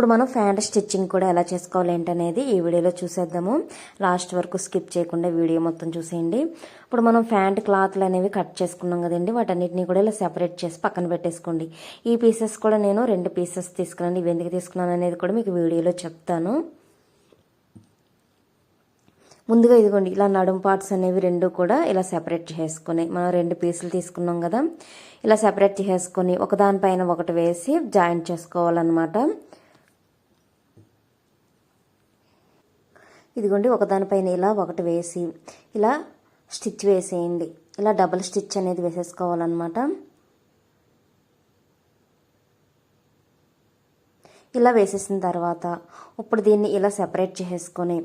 ఇప్పుడు మనం pant stitching కూడా ఎలా చేసుకోవాలి ఏంటనేది ఈ వీడియోలో చూసేద్దాము. లాస్ట్ వరకు స్కిప్ చేయకుండా వీడియో మొత్తం చూసేయండి. ఇప్పుడు మనం ఫ్యాంట్ క్లాత్లు అనేవి కట్ చేసుకున్నాం కదండి వాటన్నిటిని కూడా ఇలా సెపరేట్ చేసి పక్కన పెట్టేసుకోండి. ఈ పీసెస్ కూడా నేను రెండు పీసెస్ తీసుకున్నాను ఇవి ఎందుకు తీసుకున్నాను అనేది కూడా మీకు వీడియోలో చెప్తాను. ముందుగా ఇదిగోండి ఇలా నడుం పార్ట్స్ అనేవి రెండు కూడా ఇలా సెపరేట్ చేసుకొని మనం రెండు పీసులు తీసుకున్నాం కదా ఇలా సెపరేట్ చేసుకొని ఒకదానిపైన ఒకటి వేసి జాయింట్ చేసుకోవాలన్నమాట. ఇదిగోండి ఒకదానిపైన ఇలా ఒకటి వేసి ఇలా స్టిచ్ వేసేయండి. ఇలా డబుల్ స్టిచ్ అనేది వేసేసుకోవాలన్నమాట. ఇలా వేసేసిన తర్వాత ఇప్పుడు దీన్ని ఇలా సెపరేట్ చేసేసుకొని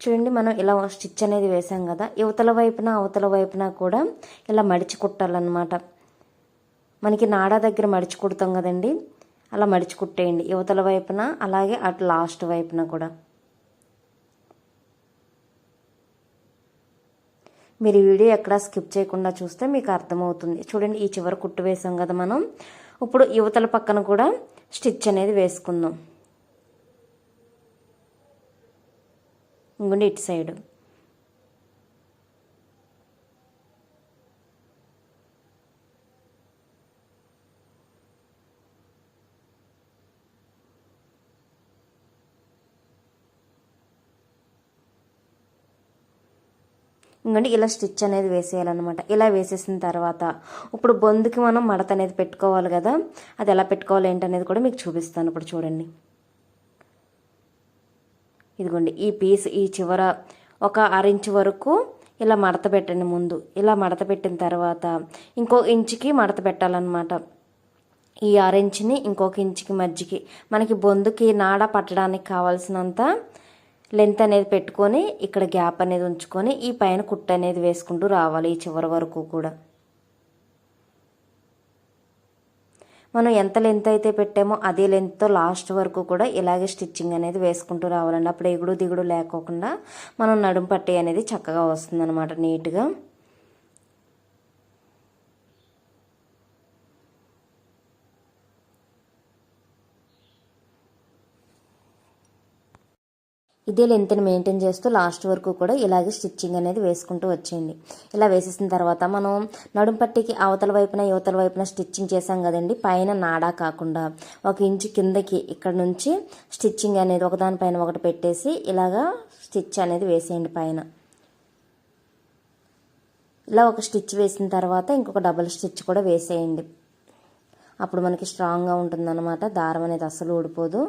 చూడండి మనం ఇలా స్టిచ్ అనేది వేసాం కదా యువతల వైపున అవతల వైపున కూడా ఇలా మడిచి కుట్టాలన్నమాట. మనకి నాడా దగ్గర మడిచి కుడతాం కదండి అలా మడిచి కుట్టేయండి. యువతల వైపున అలాగే అటు లాస్ట్ వైపున కూడా. మీరు వీడియో ఎక్కడ స్కిప్ చేయకుండా చూస్తే మీకు అర్థమవుతుంది. చూడండి ఈ చివరి కుట్టు వేసాం కదా మనం. ఇప్పుడు యువతల పక్కన కూడా స్టిచ్ అనేది వేసుకుందాం. ఇంకోండి ఇటు సైడ్. ఇంకోండి ఇలా స్టిచ్ అనేది వేసేయాలన్నమాట. ఇలా వేసేసిన తర్వాత ఇప్పుడు బొందుకి మనం మడత అనేది పెట్టుకోవాలి కదా అది ఎలా పెట్టుకోవాలి ఏంటనేది కూడా మీకు చూపిస్తాను ఇప్పుడు చూడండి. ఇదిగోండి ఈ పీస్ ఈ చివర ఒక అరించ్ వరకు ఇలా మడత పెట్టండి ముందు. ఇలా మడత పెట్టిన తర్వాత ఇంకో ఇంచుకి మడత పెట్టాలన్నమాట. ఈ ఆరెంజ్ని ఇంకొక ఇంచుకి మధ్యకి. మనకి బొందుకి నాడ పట్టడానికి కావాల్సినంత లెంత్ అనేది పెట్టుకొని ఇక్కడ గ్యాప్ అనేది ఉంచుకొని ఈ పైన కుట్ట అనేది వేసుకుంటూ రావాలి ఈ చివరి వరకు కూడా. మనం ఎంత లెంత్ అయితే పెట్టామో అదే లెంత్తో లాస్ట్ వరకు కూడా ఇలాగే స్టిచ్చింగ్ అనేది వేసుకుంటూ రావాలండి. అప్పుడు ఎగుడు దిగుడు లేకోకుండా మనం నడుం పట్టి అనేది చక్కగా వస్తుంది అనమాట నీట్గా. ఇదే లెంత్ని మెయింటైన్ చేస్తూ లాస్ట్ వరకు కూడా ఇలాగే స్టిచ్చింగ్ అనేది వేసుకుంటూ వచ్చేయండి. ఇలా వేసేసిన తర్వాత మనం నడుం పట్టికి అవతల వైపున యువతల వైపున స్టిచ్చింగ్ చేసాం కదండి. పైన నాడా కాకుండా ఒక ఇంచు కిందకి ఇక్కడ నుంచి స్టిచ్చింగ్ అనేది ఒకదానిపైన ఒకటి పెట్టేసి ఇలాగా స్టిచ్ అనేది వేసేయండి పైన. ఇలా ఒక స్టిచ్ వేసిన తర్వాత ఇంకొక డబుల్ స్టిచ్ కూడా వేసేయండి. అప్పుడు మనకి స్ట్రాంగ్గా ఉంటుందన్నమాట. దారం అనేది అస్సలు ఊడిపోదు.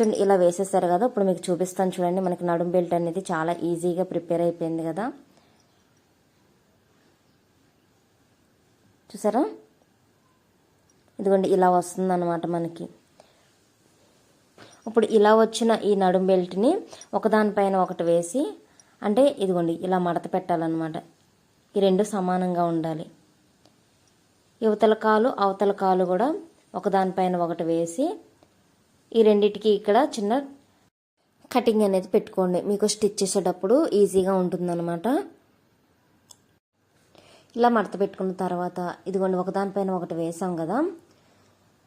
చూడండి ఇలా వేసేస్తారు కదా ఇప్పుడు మీకు చూపిస్తాను చూడండి. మనకి నడుం బెల్ట్ అనేది చాలా ఈజీగా ప్రిపేర్ అయిపోయింది కదా. చూసారా? ఇదిగోండి ఇలా వస్తుంది అనమాట మనకి. ఇప్పుడు ఇలా వచ్చిన ఈ నడుం బెల్ట్ని ఒకదానిపైన ఒకటి వేసి అంటే ఇదిగోండి ఇలా మడత పెట్టాలన్నమాట. ఈ రెండు సమానంగా ఉండాలి. యువతల కాలు అవతల కాలు కూడా ఒకదానిపైన ఒకటి వేసి ఈ రెండిటికి ఇక్కడ చిన్న కటింగ్ అనేది పెట్టుకోండి. మీకు స్టిచ్ చేసేటప్పుడు ఈజీగా ఉంటుందన్నమాట. ఇలా మడత పెట్టుకున్న తర్వాత ఇదిగోండి ఒకదానిపైన ఒకటి వేసాం కదా.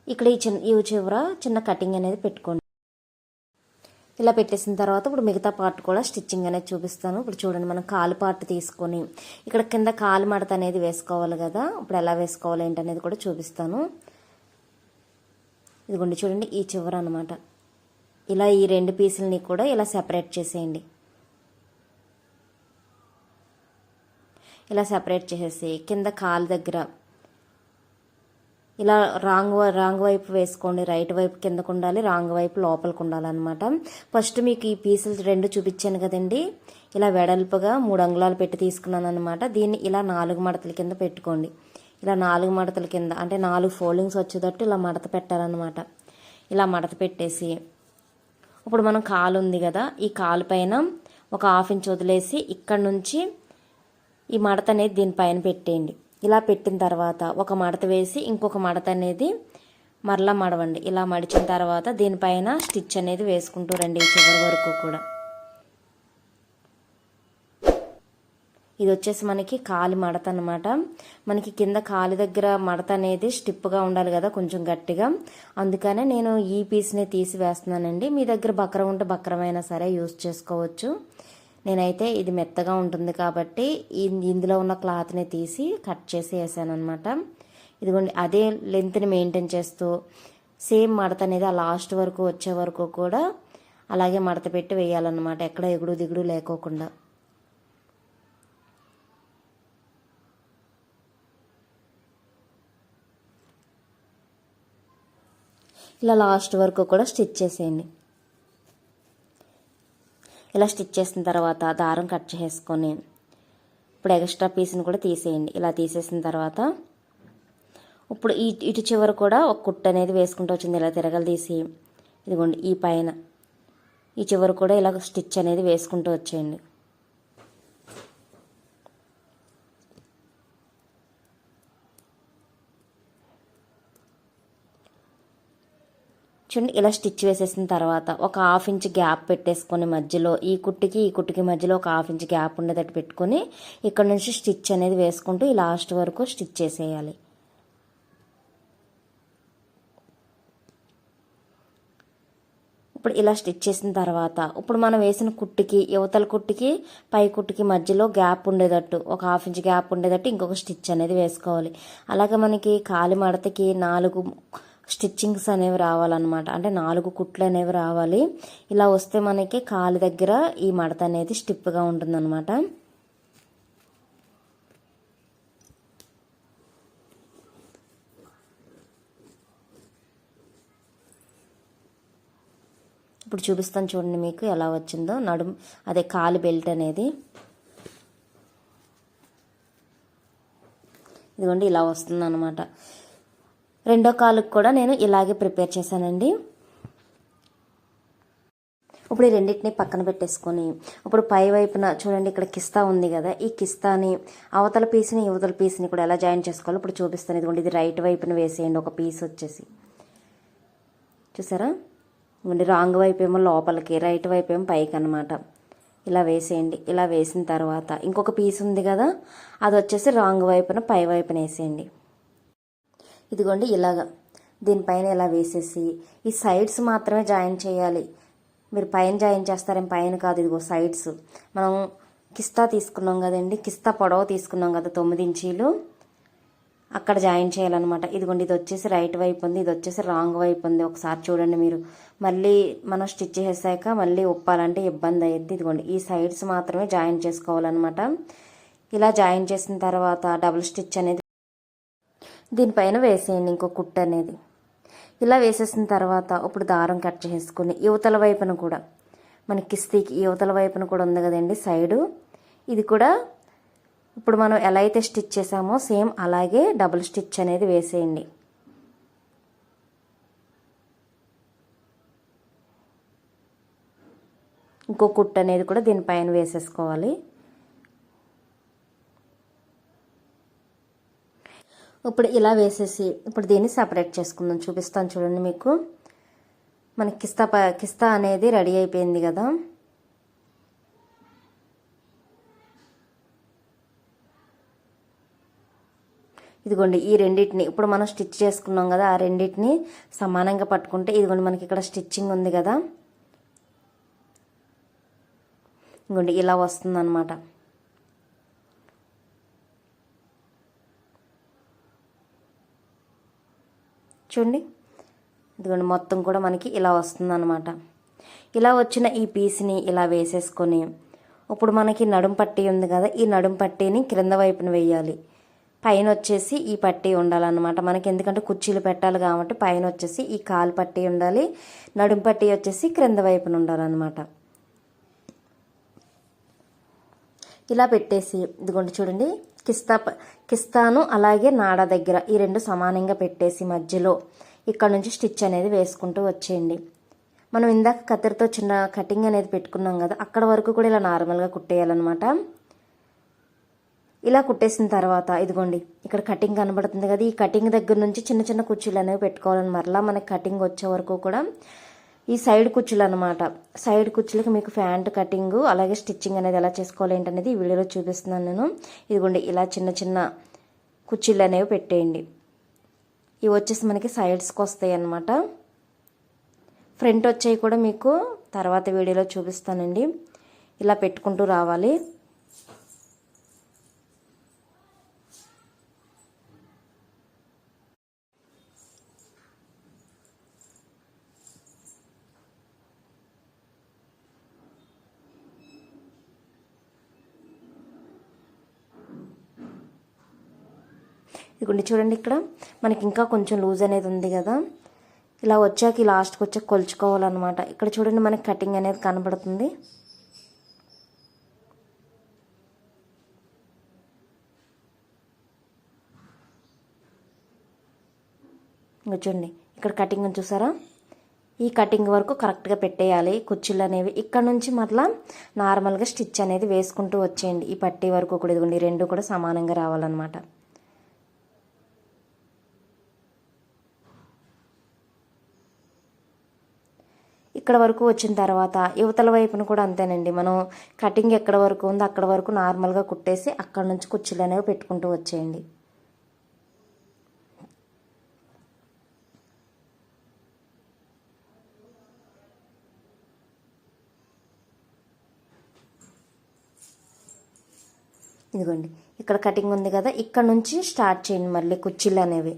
ఇక్కడ ఈ చిన్న ఈ చివర చిన్న కటింగ్ అనేది పెట్టుకోండి. ఇలా పెట్టేసిన తర్వాత ఇప్పుడు మిగతా పార్ట్ కూడా స్టిచ్చింగ్ అనేది చూపిస్తాను. ఇప్పుడు చూడండి మనం కాలు పార్ట్ తీసుకొని ఇక్కడ కింద కాలు మడత అనేది వేసుకోవాలి కదా. ఇప్పుడు ఎలా వేసుకోవాలి ఏంటనేది కూడా చూపిస్తాను. ఇదిగోండి చూడండి ఈ చివర అనమాట ఇలా ఈ రెండు పీసులని కూడా ఇలా సెపరేట్ చేసేయండి. ఇలా సెపరేట్ చేసేసి కింద కాలు దగ్గర ఇలా రాంగ్ రాంగ్ వైపు వేసుకోండి. రైట్ వైపు కిందకు ఉండాలి రాంగ్ వైపు లోపలికి ఉండాలన్నమాట. ఫస్ట్ మీకు ఈ పీసులు రెండు చూపించాను కదండి. ఇలా వెడల్పుగా మూడు అంగుళాలు పెట్టి తీసుకున్నాను అనమాట దీన్ని ఇలా నాలుగు మడతల కింద పెట్టుకోండి. ఇలా నాలుగు మడతల కింద అంటే నాలుగు ఫోల్డింగ్స్ వచ్చేటట్టు ఇలా మడత పెట్టాలన్నమాట. ఇలా మడత పెట్టేసి ఇప్పుడు మనం కాలు ఉంది కదా ఈ కాలు పైన ఒక హాఫ్ ఇంచ్ వదిలేసి ఇక్కడ నుంచి ఈ మడత అనేది దీనిపైన పెట్టేయండి. ఇలా పెట్టిన తర్వాత ఒక మడత వేసి ఇంకొక మడత అనేది మరలా మడవండి. ఇలా మడిచిన తర్వాత దీనిపైన స్టిచ్ అనేది వేసుకుంటూ రండి చివరి వరకు కూడా. ఇది వచ్చేసి మనకి కాలి మడత అనమాట మనకి కింద కాలి దగ్గర మడత అనేది స్టిప్గా ఉండాలి కదా కొంచెం గట్టిగా. అందుకనే నేను ఈ పీస్ని తీసి వేస్తున్నానండి మీ దగ్గర బక్రం ఉంటే బక్రమైనా సరే యూస్ చేసుకోవచ్చు. నేనైతే ఇది మెత్తగా ఉంటుంది కాబట్టి ఇ- ఇందులో ఉన్న క్లాత్ని తీసి కట్ చేసి వేసాను అనమాట ఇదిగోండి అదే లెంత్ని మెయింటైన్ చేస్తూ సేమ్ మడత అనేది ఆ లాస్ట్ వరకు వచ్చే వరకు కూడా అలాగే మడత పెట్టి వేయాలన్నమాట. ఎక్కడ ఎగుడు దిగుడు లేకోకుండా. ఇలా లాస్ట్ వరకు కూడా స్టిచ్ చేసేయండి. ఇలా స్టిచ్ చేసిన తర్వాత దారం కట్ చేసుకొని ఇప్పుడు ఎక్స్ట్రా పీస్ని కూడా తీసేయండి. ఇలా తీసేసిన తర్వాత ఇప్పుడు ఈ ఇటు చివరి కూడా ఒక కుట్టు అనేది వేసుకుంటూ వచ్చింది. ఇలా తిరగలు తీసి ఇదిగోండి ఈ పైన ఈ చివరి కూడా ఇలా స్టిచ్ అనేది వేసుకుంటూ వచ్చేయండి. చూడండి ఇలా స్టిచ్ వేసేసిన తర్వాత ఒక హాఫ్ ఇంచ్ గ్యాప్ పెట్టేసుకొని మధ్యలో ఈ కుట్టికి ఈ కుట్టికి మధ్యలో ఒక హాఫ్ ఇంచ్ గ్యాప్ ఉండేటట్టు పెట్టుకొని ఇక్కడ నుంచి స్టిచ్ అనేది వేసుకుంటూ ఈ లాస్ట్ వరకు స్టిచ్ చేసేయాలి. ఇప్పుడు ఇలా స్టిచ్ చేసిన తర్వాత ఇప్పుడు మనం వేసిన కుట్టికి యువతల కుట్టికి పై కుట్టికి మధ్యలో గ్యాప్ ఉండేటట్టు ఒక హాఫ్ ఇంచ్ గ్యాప్ ఉండేటట్టు ఇంకొక స్టిచ్ అనేది వేసుకోవాలి. అలాగే మనకి కాలి మడతకి నాలుగు స్టిచ్చింగ్స్ అనేవి రావాలన్నమాట. అంటే నాలుగు కుట్లు అనేవి రావాలి. ఇలా వస్తే మనకి కాలి దగ్గర ఈ మడత అనేది స్టిప్గా ఉంటుందన్నమాట. ఇప్పుడు చూపిస్తాను చూడండి మీకు ఎలా వచ్చిందో. నడుం అదే కాలి బెల్ట్ అనేది. ఇదిగోండి ఇలా వస్తుంది అనమాట రెండో కాలుకు కూడా నేను ఇలాగే ప్రిపేర్ చేశానండి. ఇప్పుడు ఈ రెండింటిని పక్కన పెట్టేసుకొని ఇప్పుడు పై వైపున చూడండి ఇక్కడ కిస్తా ఉంది కదా ఈ కిస్తాని అవతల పీస్ని యువతల పీస్ని కూడా ఎలా జాయిన్ చేసుకోవాలో ఇప్పుడు చూపిస్తాను. ఇదిగోండి ఇది రైట్ వైపున వేసేయండి ఒక పీస్ వచ్చేసి. చూసారా? ఇవ్వండి రాంగ్ వైపు ఏమో లోపలికి రైట్ వైపు ఏమో పైకి అనమాట ఇలా వేసేయండి ఇలా వేసిన తర్వాత ఇంకొక పీస్ ఉంది కదా అది వచ్చేసి రాంగ్ వైపున పై వైపున వేసేయండి. ఇదిగోండి ఇలాగా. దీనిపైన ఇలా వేసేసి ఈ సైడ్స్ మాత్రమే జాయిన్ చేయాలి. మీరు పైన జాయిన్ చేస్తారేం? పైన కాదు ఇదిగో సైడ్స్. మనం కిస్తా తీసుకున్నాం కదండి. కిస్తా పొడవు తీసుకున్నాం కదా తొమ్మిది ఇంచీలు. అక్కడ జాయిన్ చేయాలన్నమాట. ఇదిగోండి ఇది వచ్చేసి రైట్ వైపు ఉంది ఇది వచ్చేసి రాంగ్ వైపు ఉంది. ఒకసారి చూడండి మీరు. మళ్ళీ మనం స్టిచ్ చేసాక మళ్ళీ ఉప్పాలంటే ఇబ్బంది అయ్యిద్ది ఇదిగోండి ఈ సైడ్స్ మాత్రమే జాయిన్ చేసుకోవాలన్నమాట. ఇలా జాయిన్ చేసిన తర్వాత డబుల్ స్టిచ్ అనేది దీనిపైన వేసేయండి ఇంకో కుట్టు అనేది. ఇలా వేసేసిన తర్వాత ఇప్పుడు దారం కట్ చేసుకుని యువతల వైపున కూడా. మన కిస్తీకి యువతల వైపున కూడా ఉంది కదండి సైడు. ఇది కూడా ఇప్పుడు మనం ఎలా అయితే స్టిచ్ చేసామో సేమ్ అలాగే డబుల్ స్టిచ్ అనేది వేసేయండి. ఇంకో కుట్టు అనేది కూడా దీనిపైన వేసేసుకోవాలి. ఇప్పుడు ఇలా వేసేసి ఇప్పుడు దీన్ని సపరేట్ చేసుకుందాం. చూపిస్తాను చూడండి మీకు. మన కిస్తా ప కిస్తా అనేది రెడీ అయిపోయింది కదా. ఇదిగోండి ఈ రెండింటిని ఇప్పుడు మనం స్టిచ్ చేసుకున్నాం కదా ఆ రెండింటిని సమానంగా పట్టుకుంటే ఇదిగోండి మనకి ఇక్కడ స్టిచ్చింగ్ ఉంది కదా. ఇదిగోండి ఇలా వస్తుందన్నమాట. చూడండి. ఇదిగోండి మొత్తం కూడా మనకి ఇలా వస్తుందన్నమాట. ఇలా వచ్చిన ఈ పీస్ని ఇలా వేసేసుకొని ఇప్పుడు మనకి నడుం పట్టీ ఉంది కదా ఈ నడుం పట్టీని క్రింద వైపున వేయాలి. పైన వచ్చేసి ఈ పట్టీ ఉండాలన్నమాట. మనకి ఎందుకంటే కుర్చీలు పెట్టాలి కాబట్టి పైన వచ్చేసి ఈ కాలు పట్టీ ఉండాలి నడుం పట్టీ వచ్చేసి క్రింద వైపున ఉండాలన్నమాట. ఇలా పెట్టేసి ఇదిగోండి చూడండి కిస్తా ప- కిస్తాను అలాగే నాడ దగ్గర ఈ రెండు సమానంగా పెట్టేసి మధ్యలో ఇక్కడ నుంచి స్టిచ్ అనేది వేసుకుంటూ వచ్చేయండి. మనం ఇందాక కత్తెరతో చిన్న కటింగ్ అనేది పెట్టుకున్నాం కదా అక్కడ వరకు కూడా ఇలా నార్మల్గా కుట్టేయాలన్నమాట. ఇలా కుట్టేసిన తర్వాత ఇదిగోండి ఇక్కడ కటింగ్ కనబడుతుంది కదా ఈ కటింగ్ దగ్గర నుంచి చిన్న చిన్న కుర్చీలు అనేవి పెట్టుకోవాలని మరలా మనకి కటింగ్ వచ్చే వరకు కూడా ఈ సైడ్ కుచ్చులు అనమాట సైడ్ కుచ్చులకి మీకు ఫ్యాంట్ కటింగ్ అలాగే స్టిచ్చింగ్ అనేది ఎలా చేసుకోవాలి ఏంటనేది ఈ వీడియోలో చూపిస్తున్నాను నేను. ఇదిగోండి ఇలా చిన్న చిన్న కుర్చీలు అనేవి పెట్టేయండి. ఇవి వచ్చేసి మనకి సైడ్స్కి వస్తాయి అన్నమాట. ఫ్రంట్ వచ్చేవి కూడా మీకు తర్వాత వీడియోలో చూపిస్తానండి. ఇలా పెట్టుకుంటూ రావాలి. ఇదిగోండి చూడండి ఇక్కడ. మనకి ఇంకా కొంచెం లూజ్ అనేది ఉంది కదా. ఇలా వచ్చాక లాస్ట్కి వచ్చాక కొలుచుకోవాలన్నమాట. ఇక్కడ చూడండి మనకి కటింగ్ అనేది కనబడుతుంది. ఇంకా చూడండి ఇక్కడ కటింగ్ చూసారా? ఈ కటింగ్ వరకు కరెక్ట్గా పెట్టేయాలి. కుర్చీలు అనేవి ఇక్కడ నుంచి మరలా నార్మల్గా స్టిచ్ అనేది వేసుకుంటూ వచ్చేయండి. ఈ పట్టీ వరకు కూడా ఇదిగోండి రెండు కూడా సమానంగా రావాలన్నమాట. ఇక్కడ వరకు వచ్చిన తర్వాత యువతల వైపున కూడా అంతేనండి. మనం కటింగ్ ఎక్కడ వరకు ఉందో అక్కడ వరకు నార్మల్గా కుట్టేసి అక్కడ నుంచి కుర్చీలు అనేవి పెట్టుకుంటూ వచ్చేయండి. ఇదిగోండి. ఇక్కడ కటింగ్ ఉంది కదా ఇక్కడ నుంచి స్టార్ట్ చేయండి మళ్ళీ కుర్చీలు అనేవి.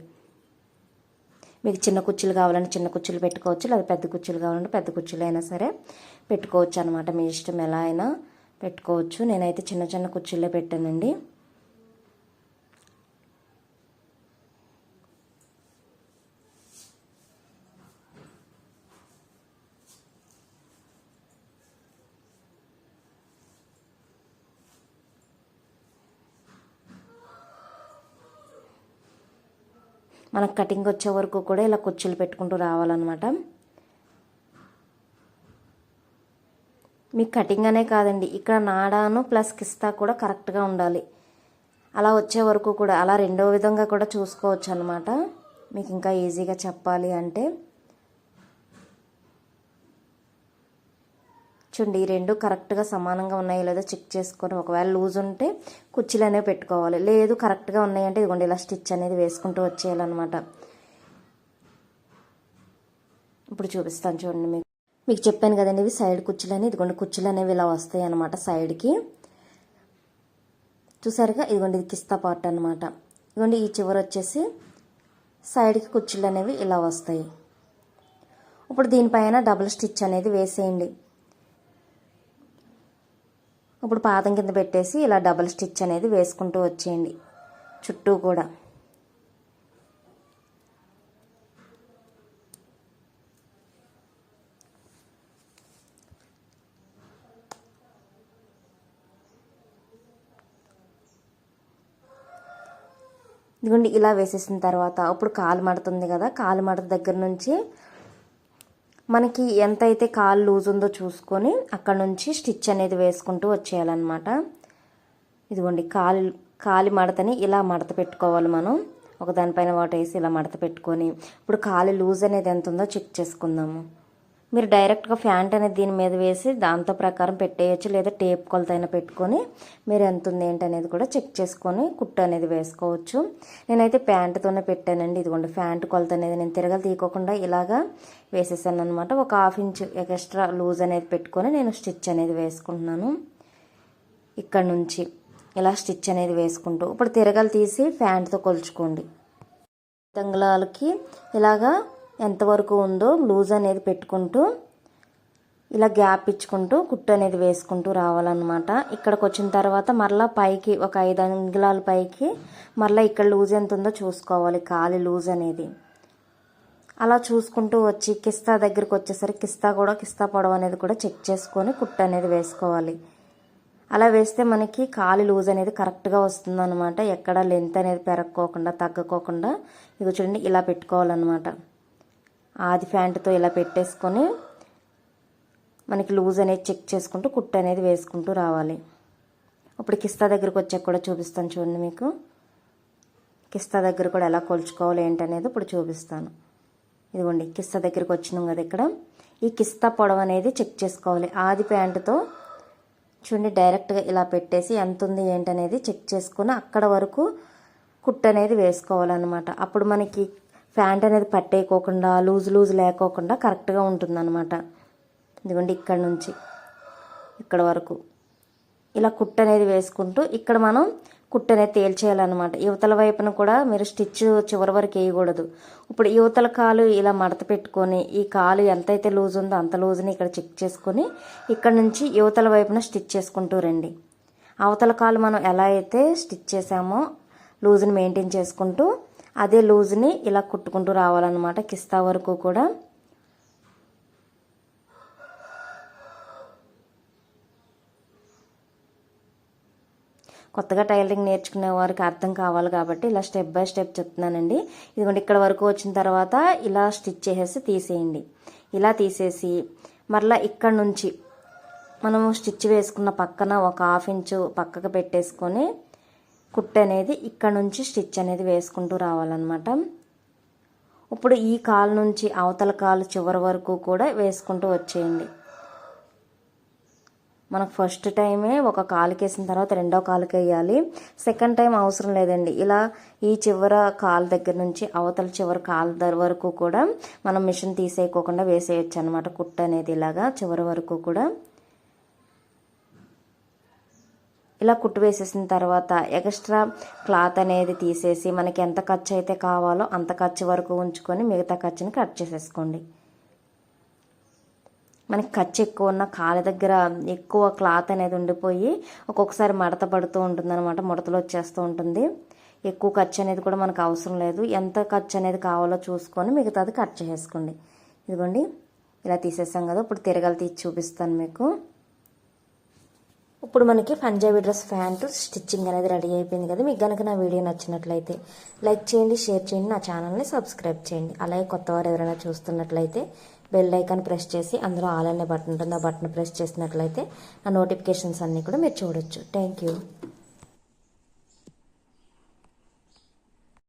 మీకు చిన్న కుర్చీలు కావాలంటే చిన్న కుర్చీలు పెట్టుకోవచ్చు లేదా పెద్ద కుర్చీలు కావాలంటే పెద్ద కుర్చీలు అయినా సరే పెట్టుకోవచ్చు అనమాట మీ ఇష్టం ఎలా అయినా పెట్టుకోవచ్చు. నేనైతే చిన్న చిన్న కుర్చీలే పెట్టానండి. మనకు కటింగ్ వచ్చే వరకు కూడా ఇలా కుచ్చులు పెట్టుకుంటూ రావాలన్నమాట. మీకు కటింగ్ అనే కాదండి ఇక్కడ నాడాను ప్లస్ కిస్తా కూడా కరెక్ట్గా ఉండాలి. అలా వచ్చే వరకు కూడా అలా రెండో విధంగా కూడా చూసుకోవచ్చు అనమాట మీకు ఇంకా ఈజీగా చెప్పాలి అంటే. చూడండి ఈ రెండు కరెక్ట్గా సమానంగా ఉన్నాయో లేదో చెక్ చేసుకొని ఒకవేళ లూజ్ ఉంటే కుర్చీలు అనేవి పెట్టుకోవాలి. లేదు కరెక్ట్గా ఉన్నాయంటే ఇదిగోండి ఇలా స్టిచ్ అనేది వేసుకుంటూ వచ్చేయాలన్నమాట. ఇప్పుడు చూపిస్తాను చూడండి మీకు. మీకు చెప్పాను కదండి ఇవి సైడ్ కుర్చీలు అని ఇదిగోండి కుర్చీలు అనేవి ఇలా వస్తాయి అనమాట సైడ్కి. చూసారుగా? ఇదిగోండి ఇది కిస్తా పార్ట్ అనమాట ఇదిగోండి ఈ చివర వచ్చేసి సైడ్కి కుర్చీలు అనేవి ఇలా వస్తాయి. ఇప్పుడు దీనిపైన డబుల్ స్టిచ్ అనేది వేసేయండి. ఇప్పుడు పాదం కింద పెట్టేసి ఇలా డబల్ స్టిచ్ అనేది వేసుకుంటూ వచ్చేయండి. చుట్టూ కూడా. ఇదిగోండి ఇలా వేసేసిన తర్వాత అప్పుడు కాలు మడుతుంది కదా కాలు మడత దగ్గర నుంచి మనకి ఎంతైతే కాలు లూజ్ ఉందో చూసుకొని అక్కడ నుంచి స్టిచ్ అనేది వేసుకుంటూ వచ్చేయాలన్నమాట. ఇదిగోండి కాలు కాలి మడతని ఇలా మడత పెట్టుకోవాలి మనం. ఒక దానిపైన వాటేసి ఇలా మడత పెట్టుకొని. ఇప్పుడు కాలి లూజ్ అనేది ఎంత ఉందో చెక్ చేసుకుందాము. మీరు డైరెక్ట్గా ఫ్యాంట్ అనేది దీని మీద వేసి దాంతో ప్రకారం పెట్టేయచ్చు లేదా టేప్ కొలత అయినా పెట్టుకొని మీరు ఎంత ఉంది ఏంటి అనేది కూడా చెక్ చేసుకొని కుట్టు అనేది వేసుకోవచ్చు. నేనైతే ప్యాంటుతోనే పెట్టానండి. ఇదిగోండి ప్యాంట్ కొలత అనేది నేను తిరగలు తీయకోకుండా ఇలాగా వేసేసాను అనమాట ఒక హాఫ్ ఇంచ్ ఎక్స్ట్రా లూజ్ అనేది పెట్టుకొని నేను స్టిచ్ అనేది వేసుకుంటున్నాను. ఇక్కడ నుంచి ఇలా స్టిచ్ అనేది వేసుకుంటూ ఇప్పుడు తిరగలు తీసి ఫ్యాంట్తో కొలుచుకోండి. దంగళాలకి ఇలాగా ఎంతవరకు ఉందో లూజ్ అనేది పెట్టుకుంటూ ఇలా గ్యాప్ ఇచ్చుకుంటూ కుట్టు అనేది వేసుకుంటూ రావాలన్నమాట. ఇక్కడికి వచ్చిన తర్వాత మరలా పైకి ఒక ఐదు అంగుళాల పైకి మరలా ఇక్కడ లూజ్ ఎంత ఉందో చూసుకోవాలి కాలి లూజ్ అనేది. అలా చూసుకుంటూ వచ్చి కిస్తా దగ్గరికి వచ్చేసరికి కిస్తా కూడా కిస్తా పొడవు అనేది కూడా చెక్ చేసుకొని కుట్టు అనేది వేసుకోవాలి. అలా వేస్తే మనకి కాలి లూజ్ అనేది కరెక్ట్గా వస్తుంది అనమాట ఎక్కడ లెంత్ అనేది పెరగకోకుండా తగ్గకోకుండా ఇక చూడండి ఇలా పెట్టుకోవాలన్నమాట. ఆది ఫ్యాంట్తో ఇలా పెట్టేసుకొని మనకి లూజ్ అనేది చెక్ చేసుకుంటూ కుట్టు అనేది వేసుకుంటూ రావాలి. ఇప్పుడు కిస్తా దగ్గరకు వచ్చాక కూడా చూపిస్తాను చూడండి మీకు. కిస్తా దగ్గర కూడా ఎలా కొలుచుకోవాలి ఏంటనేది ఇప్పుడు చూపిస్తాను. ఇదిగోండి కిస్తా దగ్గరికి వచ్చినాం కదా ఇక్కడ. ఈ కిస్తా పొడవు అనేది చెక్ చేసుకోవాలి. ఆది ప్యాంటుతో చూడండి డైరెక్ట్గా ఇలా పెట్టేసి ఎంత ఉంది ఏంటనేది చెక్ చేసుకుని అక్కడ వరకు కుట్టు అనేది వేసుకోవాలన్నమాట. అప్పుడు మనకి ప్యాంట్ అనేది పట్టేయకోకుండా లూజ్ లూజ్ లేకోకుండా కరెక్ట్గా ఉంటుందన్నమాట. ఇదిగోండి ఇక్కడ నుంచి ఇక్కడ వరకు. ఇలా కుట్ అనేది వేసుకుంటూ ఇక్కడ మనం కుట్ అనేది తేల్చేయాలన్నమాట. యువతల వైపున కూడా మీరు స్టిచ్ చివరి వరకు వేయకూడదు. ఇప్పుడు యువతల కాలు ఇలా మడత పెట్టుకొని ఈ కాలు ఎంతైతే లూజ్ ఉందో అంత లూజ్ని ఇక్కడ చెక్ చేసుకొని ఇక్కడ నుంచి యువతల వైపున స్టిచ్ చేసుకుంటూ రండి. అవతల కాలు మనం ఎలా అయితే స్టిచ్ చేసామో లూజ్ని మెయింటైన్ చేసుకుంటూ అదే లూజ్ని ఇలా కుట్టుకుంటూ రావాలన్నమాట కిస్తా వరకు కూడా. కొత్తగా టైలరింగ్ నేర్చుకునే వారికి అర్థం కావాలి కాబట్టి ఇలా స్టెప్ బై స్టెప్ చెప్తున్నానండి. ఇదిగోండి ఇక్కడ వరకు వచ్చిన తర్వాత ఇలా స్టిచ్ చేసేసి తీసేయండి. ఇలా తీసేసి మరలా ఇక్కడ నుంచి మనము స్టిచ్ వేసుకున్న పక్కన ఒక హాఫ్ ఇంచు పక్కకు పెట్టేసుకొని కుట్టు అనేది ఇక్కడ నుంచి స్టిచ్ అనేది వేసుకుంటూ రావాలన్నమాట. ఇప్పుడు ఈ కాలు నుంచి అవతల కాలు చివరి వరకు కూడా వేసుకుంటూ వచ్చేయండి. మనకు ఫస్ట్ టైమే ఒక కాలుకి వేసిన తర్వాత రెండో కాలుకి వేయాలి. సెకండ్ టైం అవసరం లేదండి. ఇలా ఈ చివర కాలు దగ్గర నుంచి అవతల చివరి కాలు దగ్గర వరకు కూడా మనం మిషన్ తీసేయకోకుండా వేసేయచ్చు అనమాట కుట్టు అనేది ఇలాగా చివరి వరకు కూడా. ఇలా కుట్టు వేసేసిన తర్వాత ఎక్స్ట్రా క్లాత్ అనేది తీసేసి మనకి ఎంత ఖర్చు అయితే కావాలో అంత ఖర్చు వరకు ఉంచుకొని మిగతా ఖర్చుని కట్ చేసేసుకోండి. మనకి ఖర్చు ఎక్కువ ఉన్న కాళ్ళ దగ్గర ఎక్కువ క్లాత్ అనేది ఉండిపోయి ఒక్కొక్కసారి మడత పడుతూ ఉంటుంది అనమాట ముడతలు వచ్చేస్తూ ఉంటుంది. ఎక్కువ ఖర్చు అనేది కూడా మనకు అవసరం లేదు. ఎంత ఖర్చు అనేది కావాలో చూసుకొని మిగతాది కట్ చేసుకోండి ఇదిగోండి ఇలా తీసేసాం కదా ఇప్పుడు తిరగలు తీసి చూపిస్తాను మీకు. ఇప్పుడు మనకి పంజాబీ డ్రెస్ ప్యాంట్ స్టిచ్చింగ్ అనేది రెడీ అయిపోయింది కదా. మీకు కనుక నా వీడియో నచ్చినట్లయితే లైక్ చేయండి షేర్ చేయండి నా ఛానల్ని సబ్స్క్రైబ్ చేయండి. అలాగే కొత్త వారు ఎవరైనా చూస్తున్నట్లయితే బెల్ ఐకాన్ ప్రెస్ చేసి అందులో ఆల్ అనే బటన్ ఉంటుంది. ఆ బటన్ ప్రెస్ చేసినట్లయితే ఆ నోటిఫికేషన్స్ అన్నీ కూడా మీరు చూడొచ్చు. Thank you.